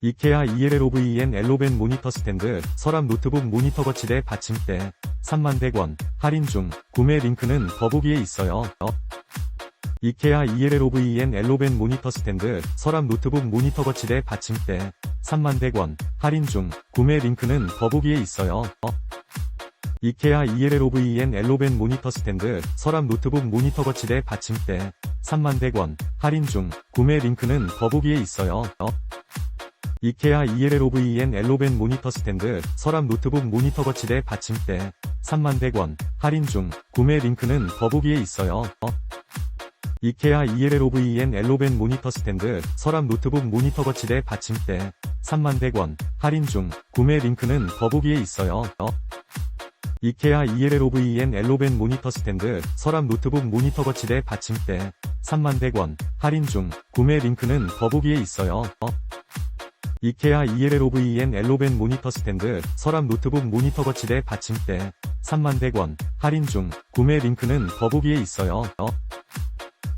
이케아 ELLOVEN 엘로벤 모니터 스탠드, 서랍 노트북 모니터 거치대 받침대, 3100원, 할인 중, 구매 링크는 더보기에 있어요. 어? 이케아 ELLOVEN 엘로벤 모니터 스탠드, 서랍 노트북 모니터 거치대 받침대, 3100원, 할인 중, 구매 링크는 더보기에 있어요. 어? 이케아 ELLOVEN 엘로벤 모니터 스탠드, 서랍 노트북 모니터 거치대 받침대, 3100원, 할인 중, 구매 링크는 더보기에 있어요. 어? 이케아 ELLOVEN 엘로벤 모니터 스탠드, 서랍 노트북 모니터 거치대 받침대, 3100원, 할인 중, 구매 링크는 더보기에 있어요. 어? 이케아 ELLOVEN 엘로벤 모니터 스탠드, 서랍 노트북 모니터 거치대 받침대, 3100원, 할인 중, 구매 링크는 더보기에 있어요. 어? 이케아 ELLOVEN 엘로벤 모니터 스탠드, 서랍 노트북 모니터 거치대 받침대, 3100원, 할인 중, 구매 링크는 더보기에 있어요. 어? 이케아 ELLOVEN 엘로벤 모니터 스탠드, 서랍 노트북 모니터 거치대 받침대, 3100원, 할인 중, 구매 링크는 더보기에 있어요. 어?